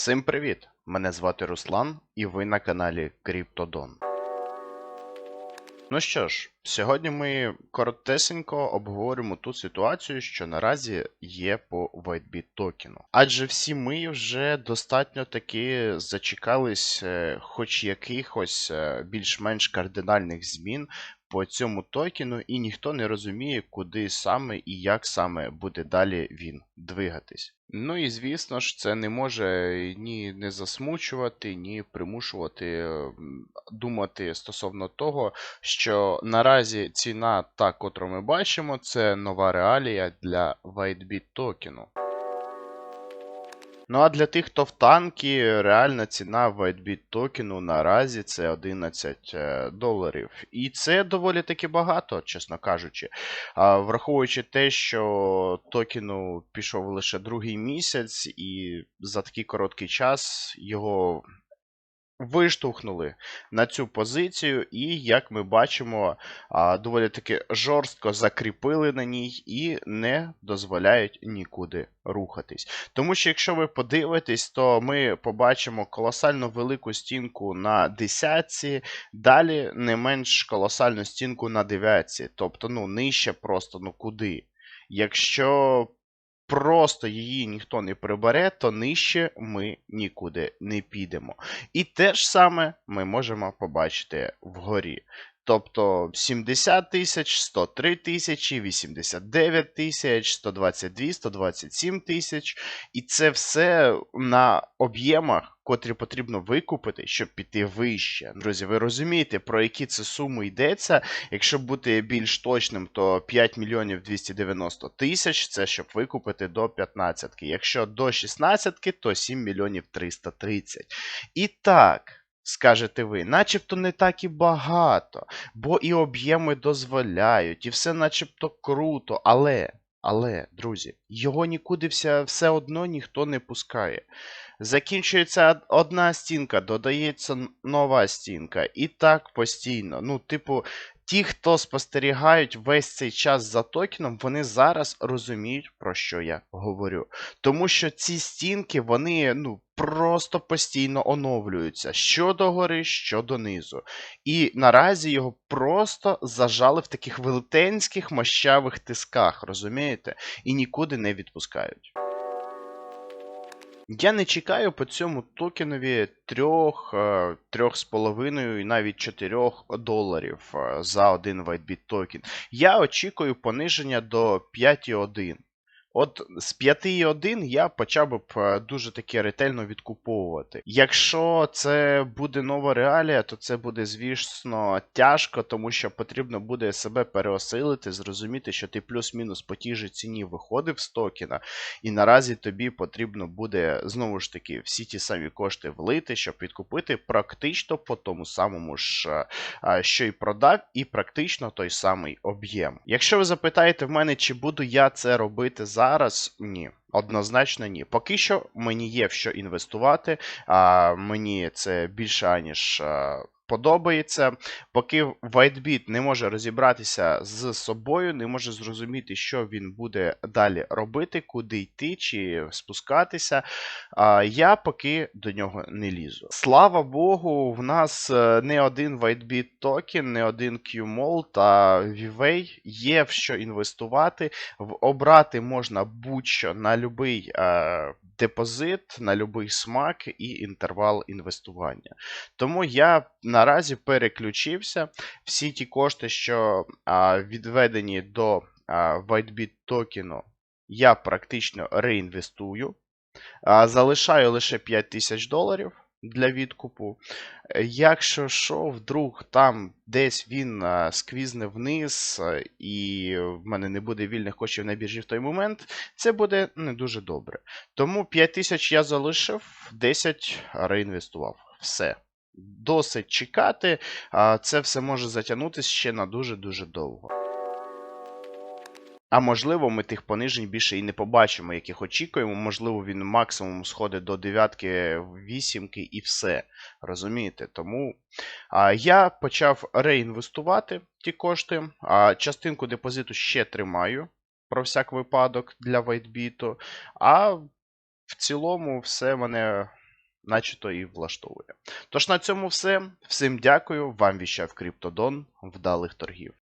Всім привіт! Мене звати Руслан, і ви на каналі Криптодон. Ну що ж, сьогодні ми коротесенько обговоримо ту ситуацію, що наразі є по WhiteBit токену. Адже всі ми вже достатньо таки зачекались е, хоч якихось е, більш-менш кардинальних змін по цьому токену, і ніхто не розуміє, куди саме і як саме буде далі він двигатись. Ну і звісно ж, це не може ні не засмучувати, ні примушувати е, думати стосовно того, що наразі ціна, та, котру ми бачимо, це нова реалія для WhiteBit токену. Ну а для тих, хто в танки, реальна ціна WhiteBit токену наразі це 11 е, доларів. І це доволі таки багато, чесно кажучи. А, враховуючи те, що токену пішов лише другий місяць, і за такий короткий час його виштовхнули на цю позицію, і, як ми бачимо, доволі таки жорстко закріпили на ній і не дозволяють нікуди рухатись. Тому що, якщо ви подивитесь, то ми побачимо колосально велику стінку на десятці, далі не менш колосальну стінку на дев'ятці. Тобто, ну, нижче просто, ну куди? Якщо просто її ніхто не прибере, то нижче ми нікуди не підемо. І те ж саме ми можемо побачити вгорі. Тобто 70 тисяч, 103 тисячі, 89 тисяч, 122, 127 тисяч. І це все на об'ємах, котрі потрібно викупити, щоб піти вище. Друзі, ви розумієте, про які це суми йдеться. Якщо бути більш точним, то 5 мільйонів 290 тисяч це щоб викупити до 15. Якщо до 16, то 7 мільйонів 330. І так. Скажете ви, начебто не так і багато, бо і об'єми дозволяють, і все начебто круто, але, але, друзі, його нікуди вся, все одно ніхто не пускає. Закінчується одна стінка, додається нова стінка. І так постійно. Ну, типу, ті, хто спостерігають весь цей час за токеном, вони зараз розуміють, про що я говорю. Тому що ці стінки, вони ну, просто постійно оновлюються. Що до гори, що донизу. І наразі його просто зажали в таких велетенських мощавих тисках, розумієте? І нікуди не відпускають. Я не чекаю по цьому токенові 3, 3,5 і навіть 4 доларів е, за один WhiteBit токен. Я очікую пониження до 5,1. От з 5,1 я почав би е, дуже таки ретельно відкуповувати. Якщо це буде нова реалія, то це буде, звісно, тяжко, тому що потрібно буде себе переосилити, зрозуміти, що ти плюс-мінус по тій же ціні виходив з токена, і наразі тобі потрібно буде знову ж таки всі ті самі кошти влити, щоб відкупити практично по тому самому ж, е, що і продав, і практично той самий об'єм. Якщо ви запитаєте в мене, чи буду я це робити зараз, ні. Однозначно ні. Поки що мені є в що інвестувати, а мені це більше аніж а, подобається. Поки WhiteBit не може розібратися з собою, не може зрозуміти, що він буде далі робити, куди йти чи спускатися. А, я поки до нього не лізу. Слава Богу, в нас е, не один WhiteBit токен, не один QMOL та VWay є в що інвестувати. Обрати можна будь-що на будь-який е, депозит, на будь-який смак і інтервал інвестування. Тому я наразі переключився. Всі ті кошти, що е, відведені до е, WhiteBit токену, я практично реінвестую. А, залишаю лише 5000 доларів для відкупу. Е, Якщо що, вдруг там десь він сквізне вниз, і в мене не буде вільних коштів на біржі в той момент, це буде не дуже добре. Тому 5000 я залишив, 10 реінвестував. Все. Досить чекати, це все може затягнутися ще на дуже-дуже довго. А можливо, ми тих понижень більше і не побачимо, яких очікуємо. Можливо, він максимум сходить до дев'ятки, вісімки і все. Розумієте? Тому а, я почав реінвестувати ті кошти. А, частинку депозиту ще тримаю про всяк випадок для WhiteBit. А в цілому все мене начето і влаштовує. Тож на цьому все. Всім дякую. Вам віщав Криптодон. Вдалих торгів.